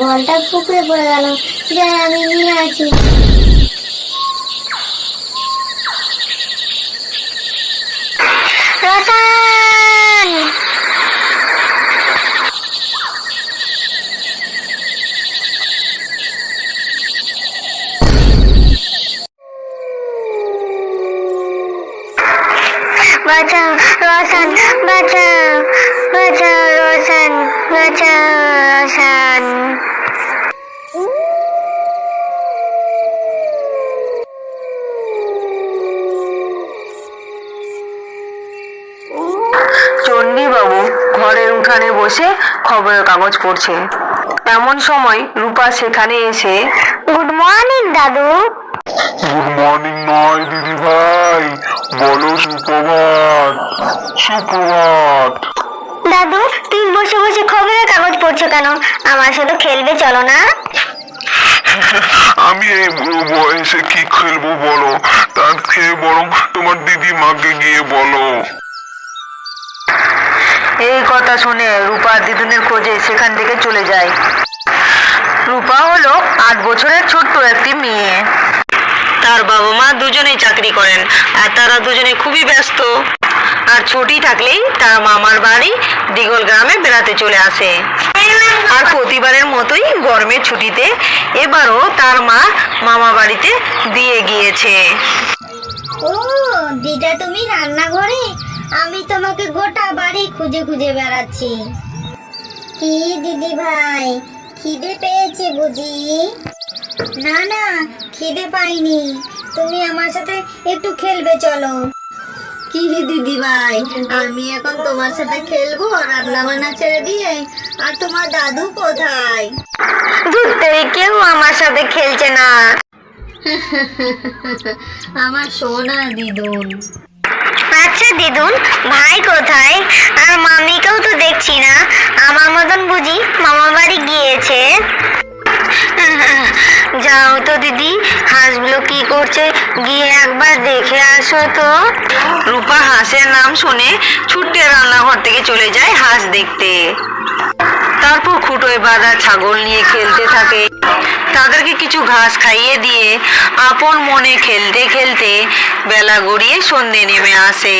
বলটা পুকুরে পড়ে গেল। যাই আমি নিয়ে আছি। রতন! চণ্ডীবাবু ঘরের উঠানে বসে খবরের কাগজ পড়ছে। এমন সময় রূপা সেখানে এসে গুড মর্নিং দাদু। গুড মর্নিং নয় দিদি ভাই। বলো সুপ্রভাত। সুপ্রভাত। দাদু তুমি বসে বসে খবরের কাগজ পড়ছো কেন? আমার সাথে খেলবে চলো না? আমি এই বয়সে কি খেলব বলো? তার খেয়ে বরং তোমার দিদি মাকে গিয়ে বলো। এই কথা শুনে রূপা দিদুনের খোঁজে সেখান থেকে চলে যায়। রূপা হলো আট বছরের ছোট্ট একটি মেয়ে। তার বাবা মা দুজনেই চাকরি করেন, আর তারা দুজনে খুবই ব্যস্ত। আর ছুটি থাকলেই তার মামার বাড়ি দিগল গ্রামে বেড়াতে চলে আসে। আর প্রতিবারের মতোই গরমের ছুটিতে এবারও তার মা মামা বাড়িতে দিয়ে গিয়েছে। ও, দিদা তুমি রান্নাঘরে আমি তোমাকে গোটা বাড়ি খুঁজে খুঁজে বেড়াচ্ছি। কি দিদি ভাই খিদে পেয়েছে বুঝি? না না খিদে পাইনি। তুমি আমার সাথে একটু খেলবে চলো। কি দিদি ভাই আমি এখন তোমার সাথে খেলব রান্না বান্না ছেড়ে দিয়ে আর তোমার দাদু কোথায়? কেউ আমার সাথে খেলছে না। আমার সোনা দিদুন। আচ্ছা দিদুন, ভাই কোথায়? আর মামিকেও তো দেখছি না। আমার মতন বুঝি মামা বাড়ি গিয়েছে। যাও তো দিদি, হাঁসগুলো কি করছে? গিয়ে একবার দেখে আসো তো। রূপা হাঁসের নাম শুনে ছুটে রান্নাঘর থেকে চলে যায় হাঁস দেখতে। তারপর খুঁটোয় বাঁধা ছাগল নিয়ে খেলতে থাকে। তাদেরকে কিছু ঘাস খাইয়ে দিয়ে আপন মনে খেলতে খেলতে বেলা গড়িয়ে সন্ধে নেমে আসে।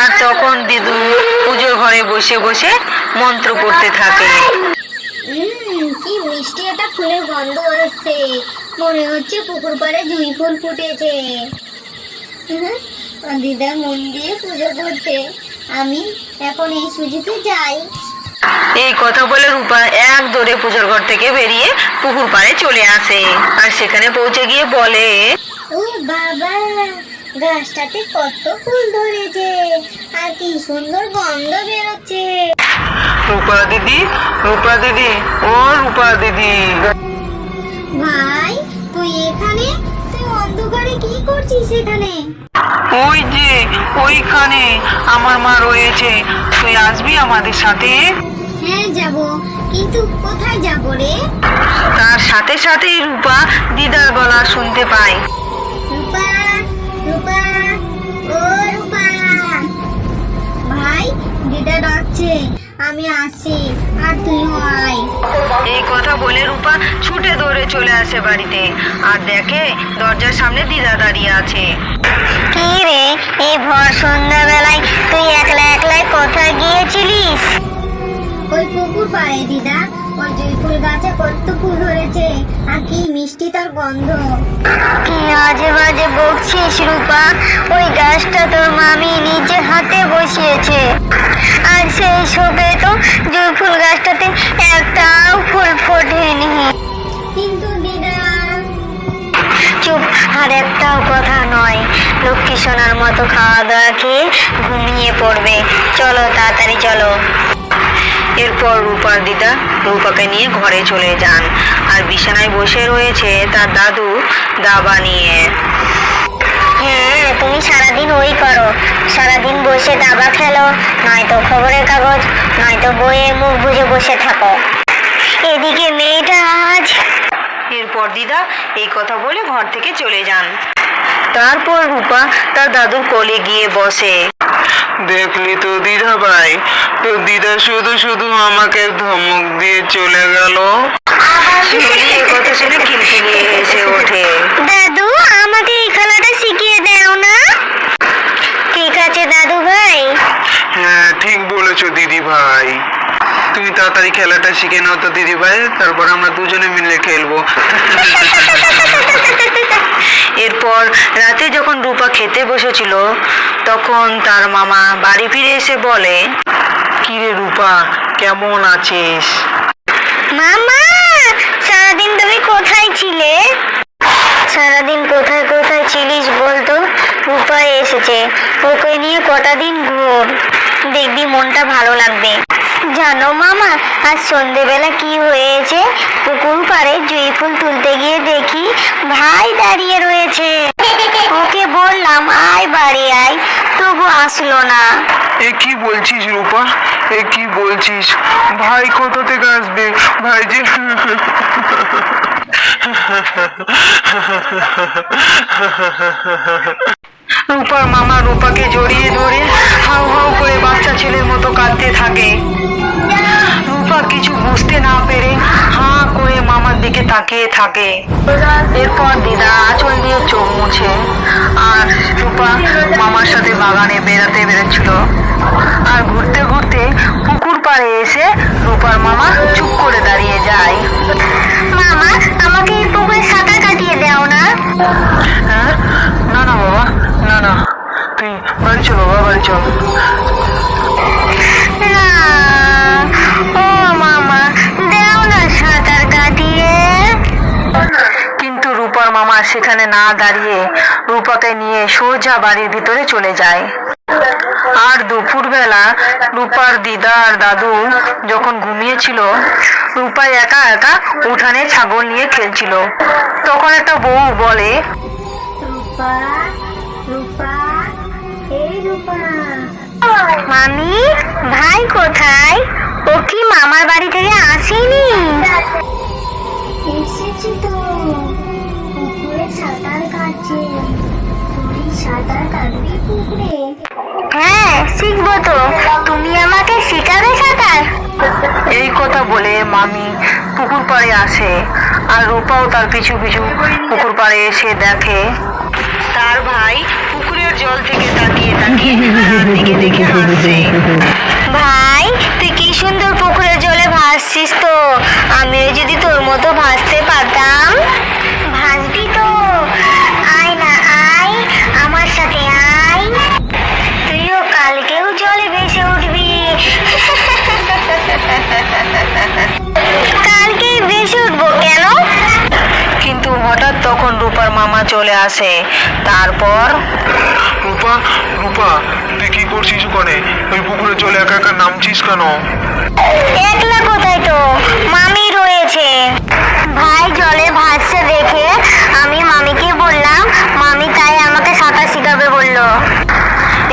আর তখন দিদু পুজোর ঘরে বসে বসে মন্ত্র পড়তে থাকে। কি মিষ্টি একটা ফুলের গন্ধ আসছে মনে হচ্ছে পুকুর পাড়ে জুঁই ফুল ফুটেছে। দিদা মন দিয়ে পুজো করছে। আমি এখন এই সুযোগে যাই। এই কথা বলে রূপা এক দৌড়ে পুজোর ঘর থেকে বেরিয়ে পুকুর পাড়ে চলে আসে। আর সেখানে পৌঁছে গিয়ে বলে ও বাবা গাছটাতে কত ফুল ধরেছে আর কি সুন্দর গন্ধ বেরোচ্ছে। রূপা দিদি রূপা দিদি ও রূপা দিদি। ভাই তুই এখানে? তুই অন্ধকারে কি করছিস এখানে? ওই যে ওইখানে আমার মা রয়েছে। তুই আসবি আমাদের সাথে? হ্যাঁ যাব। কিন্তু কোথায় যাব রে? তার সাথে সাথেই রূপা দিদার গলা শুনতে পায়। রূপা রূপা ও রূপা। ভাই দিদা ডাকছে। আমি আসি আর তুইও আয়। এই কথা বলে রূপা ছুটে দৌড়ে চলে আসে বাড়িতে। আর দেখে দরজার সামনে দিদা দাঁড়িয়ে আছে। কি রে এই ভর সন্ধ্যাবেলায় তুই একলা একলাই কোথায় গিয়েছিলিস? ওই পুকুর পাড়ে দিদা। ওই জুঁই ফুল গাছে কত ফুল ধরেছে। আর কি মিষ্টি তার গন্ধ। কি আজে বাজে বকছিস রূপা। ওই গাছটা তোর মামি নিজে হাতে বসিয়েছে। আর সেই সবে তো জুঁই ফুল গাছটাতে একটাও ফুল ফোটেনি। কিন্তু দিদা। চুপ আর একটাও কথা নয়। লক্ষ্মী সোনার মতো খাওয়া দাওয়া খেয়ে ঘুমিয়ে পড়বে। চলো তাড়াতাড়ি চলো। এরপর রূপার দিদা রূপাকে নিয়ে ঘরে চলে যান। আর বিছানায় বসে রয়েছে তার দাদু দাবা নিয়ে। হ্যাঁ তুমি সারাদিন ওই করো। সারাদিন বসে দাবা খেলো নয়তো খবরের কাগজ নয়তো বইয়ের মুখ বুঝে বসে থাকো। এদিকে মেয়েটা আজ এরপর দিদা এই কথা বলে ঘর থেকে চলে যান। তারপর রূপা তার দাদুর কোলে গিয়ে বসে। দেখলি তো দিদা ভাই তো দিদা শুধু শুধু আমাকে ধমক দিয়ে চলে গেল। শিউলি কথা শুনে খিলখিলিয়ে এসে ওঠে। দাদু আমাকে এই খেলাটা শিখিয়ে দাও না। ঠিক আছে দাদু ভাই হ্যাঁ ঠিক বলেছ দিদি ভাই তুমি তাড়াতাড়ি খেলাটা শিখে নাও তো দিদি ভাই তারপর আমরা দুজনে মিলে খেলব। এরপর রাতে যখন রূপা খেতে বসেছিল, তখন তার মামা বাড়ি ফিরে এসে বলে, কিরে রূপা, কেমন আছিস? মামা, সারাদিন তুমি কোথায় ছিলে? সারাদিন কোথায় কোথায় ছিলিস বলতো? রূপায় এসেছে, ওকে নিয়ে কটা দিন ঘুর দেখবি মনটা ভালো লাগবে। জানো মামা, আজ সন্ধেবেলা কি হয়েছে? পুকুর পাড়ে জুই ফুল তুলতে গিয়ে দেখি ভাই দাঁড়িয়ে রয়েছে। ওকে বললাম, আয় বাড়ি আয়, তবু আসলো না। এ কি বলছিস রূপা? এ কি বলছিস? ভাই কোথা থেকে আসবে? ভাই যে রূপার মামা রূপাকে জড়িয়ে ধরে হাউ হাউ করে বাচ্চা ছেলের মতো কাঁদতে থাকে। রূপা কিছু বুঝতে না পেরে হা করে মামার দিকে তাকিয়ে থাকে। এরপর দিদা আঁচল দিয়ে চোখ মুছে আর রূপা মামার সাথে বাগানে বেড়াতে বেরোচ্ছিল। আর ঘুরতে ঘুরতে পুকুর পাড়ে এসে রূপার মামা চুপ করে দাঁড়িয়ে যায়। মামা আমাকে এই পুকুরে সাঁতার কাটিয়ে দাও না। হ্যাঁ? না না, বাবা। না না। তুই বাড়ি চল বাবা বাড়ি চল মামা সেখানে না দাঁড়িয়ে রূপাকে নিয়ে সোজা বাড়ির ভিতরে চলে যায়। আর দুপুরবেলা রূপার দিদা আর দাদু যখন ঘুমিয়েছিল, রূপা একা একা উঠানে ছাগল নিয়ে খেলছিল। তখন একটা বউ বলে রূপা রূপা এই রূপা। মামি ভাই কোথায়? ও কি মামার বাড়ি থেকে আসেনি? এসেছি তো। পুকুরে সাঁতার কাটছে। তুই সাঁতার কাটবি পুকুরে? হ্যাঁ শিখব তো। তুমি আমাকে শেখাবে সাঁতার? এই কথা বলে মামি পুকুর পাড়ে আসে। আর রূপাও তার পিছু পিছু পুকুর পাড়ে এসে দেখে। তার ভাই পুকুরের জল থেকে তাকিয়ে তাকিয়ে তার দিকে দেখে হাসছে। ভাই, তুই কি সুন্দর পুকুরের জলে ভাসছিস তো? আমিও যদি তোর মতো ভাসতে পারতাম। চলে আসে। তারপর রূপা রূপা তুই কি করছিস ওখানে? ওই পুকুরে চলে একা একা নামছিস কেন? একলা কোথায় তো? মামি রয়েছে। ভাই জলে ভাসছে দেখে আমি মামিকে বললাম মামি তাই আমাকে সাঁতার শিখাবে বলল।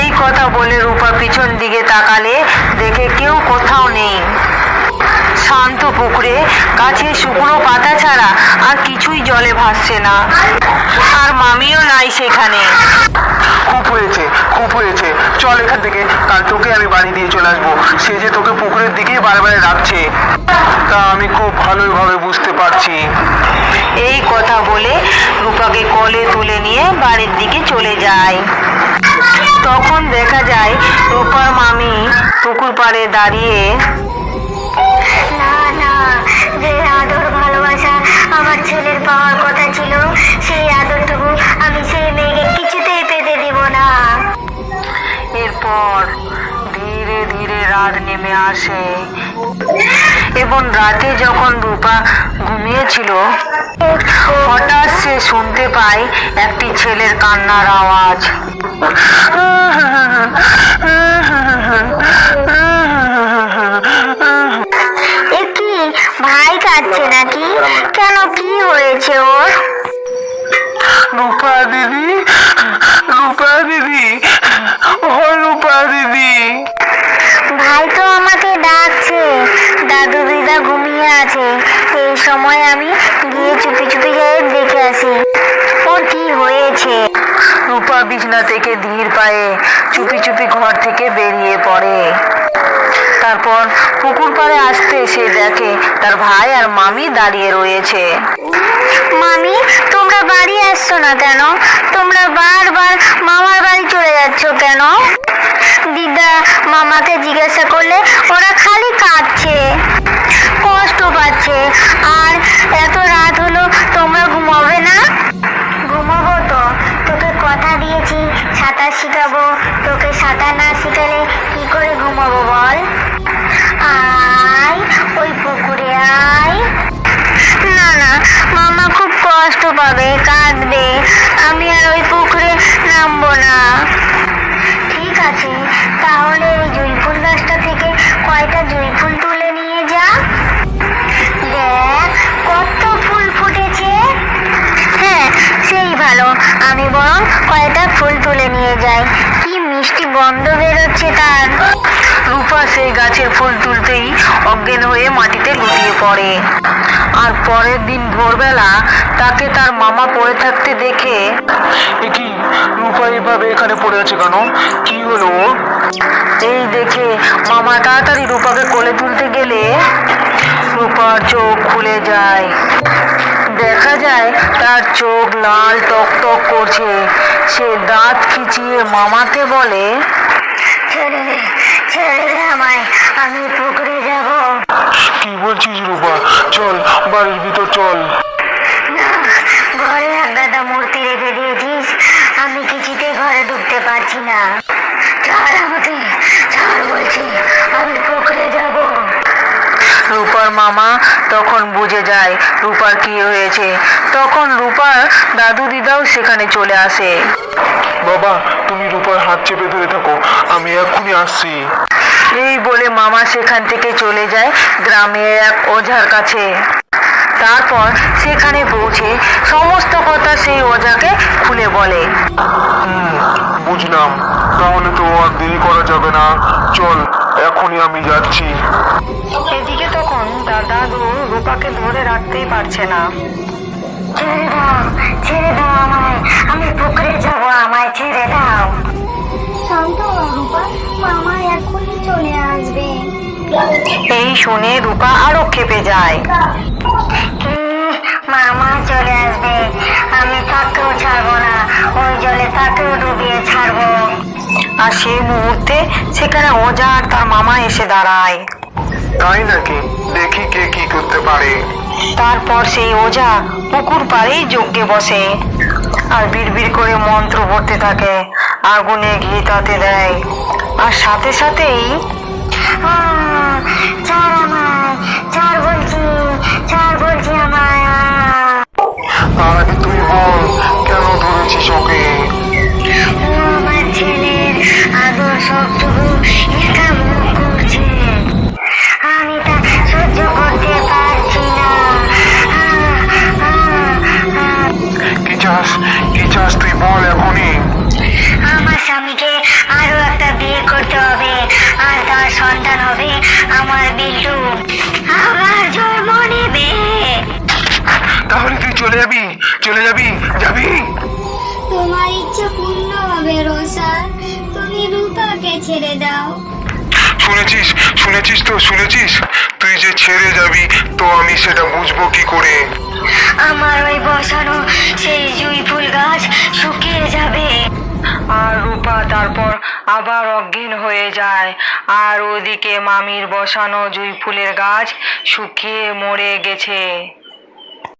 এই কথা বলে রূপা পিছন দিকে তাকালে দেখে কেউ কোথাও নেই। শান্ত পুকুরে গাছে শুকনো পাতা ছাড়া আর কিছুই জলে ভাসছে না। আর নাই সেখানে। খুব হয়েছে খুব হয়েছে। চল এখান থেকে কাল তোকে আমি বাড়ি দিয়ে চলে আসব। সে যে তোকে পুকুরের দিকেই বারে ডাকছে তা আমি খুব ভালোভাবে বুঝতে পারছি। এই কথা বলে রূপাকে কোলে তুলে নিয়ে বাড়ির দিকে চলে যায়। তখন দেখা যায় রূপার মামি পুকুর পাড়ে দাঁড়িয়ে না না যে আদর ভালোবাসা আমার ছেলের পাওয়ার কথা এরপর ধীরে ধীরে রাত নেমে আসে। এবং রাতে যখন রূপা ঘুমিয়েছিল হঠাৎ সে শুনতে পায় একটি ছেলের কান্নার আওয়াজ। ভাই কাঁদছে নাকি? কেন কি হয়েছে ওর? রূপা দিদি রূপা দিদি ও রূপা দিদি। ভাই তো আমাকে ডাকছে। দাদু দিদা ঘুমিয়ে আছে। এই সময় আমি গিয়ে চুপি চুপি যাই দেখে আসি। ওর কি হয়েছে? রূপা বিছনা থেকে ধীর পায়ে চুপি চুপি ঘর থেকে বেরিয়ে পড়ে। তারপর পুকুর পাড়ে আসতে সে দেখে তার ভাই আর মামি দাঁড়িয়ে রয়েছে। মামি তোমরা বাড়ি আসছো না কেন? তোমরা বারবার মামার বাড়ি চলে যাচ্ছ কেন? দিদা মামাকে জিজ্ঞাসা করলে ওরা খালি কাঁদছে, কষ্ট পাচ্ছে। আর এত রাত হলো তোমরা ঘুমাবে না? ঘুমাবো তো। তোকে কথা দিয়েছি, সাঁতার শিখাবো। তোকে সাঁতার না শিখালে কি করে ঘুমাবো বল? আয় পাবে কাঁদবে আমি আর ওই পুকুরে নামবো না। ঠিক আছে, তাহলে ওই জুঁই ফুল গাছটা থেকে কয়টা জুঁই ফুল তুলে নিয়ে যা। কত ফুল ফুটেছে। হ্যাঁ সেই ভালো। আমি বরং কয়টা ফুল তুলে নিয়ে যাই। কি মিষ্টি গন্ধ বেরোচ্ছে তার। রূপা সেই গাছের ফুল তুলতেই অজ্ঞান হয়ে লুটিয়ে পড়ে আর পরের দিন ভোরবেলা তাকে তার মামা পড়ে থাকতে দেখে কি, রূপা এভাবে এখানে পড়ে আছে কেন? কি হলো? এই দেখে মামা তাড়াতাড়ি রূপাকে কোলে তুলতে গেলে রূপার চোখ খুলে যায়। দেখা যায় তার চোখ লাল টক টক করছে। সে দাঁত খিচিয়ে মামাকে বলে, ছেড়ে দে ছেড়ে দে আমায়, আমি পুকুরে যাব। কি বলছিস রূপা? চল বাড়ির ভিতর চল। ঘরে এক গাদা মূর্তি রেখে দিয়েছিস আমি কিছুতে ঘরে ঢুকতে পারছি না। ছাড় আমাকে ছাড় বলছি আমি পুকুরে যাব। রূপার মামা তখন বুঝে যায় রূপার কি হয়েছে। তখন রূপার দাদু দিদাও সেখানে চলে আসে। বাবা তুমি রূপার হাত চেপে ধরে থাকো আমি এক্ষুনি আসছি। এই বলে মামা সেখান থেকে চলে যায় গ্রামের এক ওঝার কাছে। তারপর সেখানে পৌঁছে সমস্ত কথা সেই ওঝাকে খুলে বলে। হুম বুঝলাম। তাহলে তো আর দেরি করা যাবে না। চল এখনই আমি যাচ্ছি। এদিকে তখন তার দাদু রূপাকে ধরে রাখতেই পারছে না। ছেড়ে দাও ছেড়ে দাও আমায়। আমি পুকুরে যাব আমায় ছেড়ে দাও। শান্ত হও রূপা। মামা এখনই চলে আসবে। এই শুনে রূপা আরও খেপে যায়। মামা চলে আসবে। আমি তাকেও ছাড়বো না ওই জলে তাকেও ডুবিয়ে ছাড়বো। আর সেই মুহূর্তে সেখানে ওঝা আর তার মামা এসে দাঁড়ায়। তাই নাকি? দেখি কে কি করতে পারে। তারপর সেই ওঝা পুকুর পাড়েই যজ্ঞে বসে। আর বিড়বিড় করে মন্ত্র পড়তে থাকে, আগুনে ঘি তাতে দেয় আর সাথে সাথেই। আগে তুই বল, কেন ধরেছিস ওকে ছেড়ে দাও। শুনেছিস? শুনেছিস তো? শুনেছিস? তুই যে ছেড়ে যাবি তো আমি সেটা বুঝব কি করে? আমার ওই বসানো সেই জুই ফুল গাছ শুকিয়ে যাবে। আর রূপা তারপর আবার অজ্ঞান হয়ে যায়। আর ওদিকে মামির বসানো জুই ফুলের গাছ শুকিয়ে মরে গেছে।